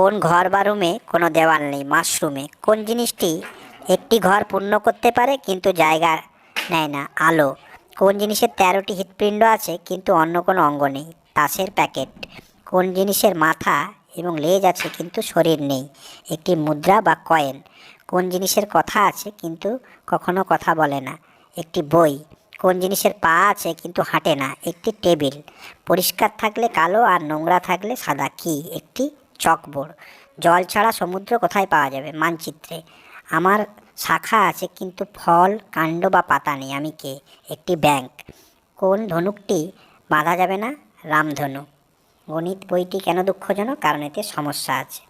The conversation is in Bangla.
কোন ঘর বা রুমে কোনো দেওয়াল নেই মাশরুমে কোন জিনিসটি একটি ঘর পূর্ণ করতে পারে কিন্তু জায়গা নেয় না? আলো। কোন জিনিসের তেরোটি হৃৎপিণ্ড আছে কিন্তু অন্য কোনো অঙ্গ নেই? তাসের প্যাকেট। কোন জিনিসের মাথা এবং লেজ আছে কিন্তু শরীর নেই? একটি মুদ্রা বা কয়েন। কোন জিনিসের কথা আছে কিন্তু কখনো কথা বলে না? একটি বই। কোন জিনিসের পা আছে কিন্তু হাঁটে না? একটি টেবিল। পরিষ্কার থাকলে কালো আর নোংরা থাকলে সাদা। কি? একটি চকবোর্ড জল ছাড়া সমুদ্র কোথায় পাওয়া যাবে? মানচিত্রে। আমার শাখা আছে, কিন্তু ফল, কাণ্ড বা পাতা নেই। আমি কে? একটি ব্যাংক। কোন ধনুকটি বাঁধা যাবে না? রামধনু। গণিত বইটি কেন দুঃখজনক? কারণ এতে সমস্যা আছে।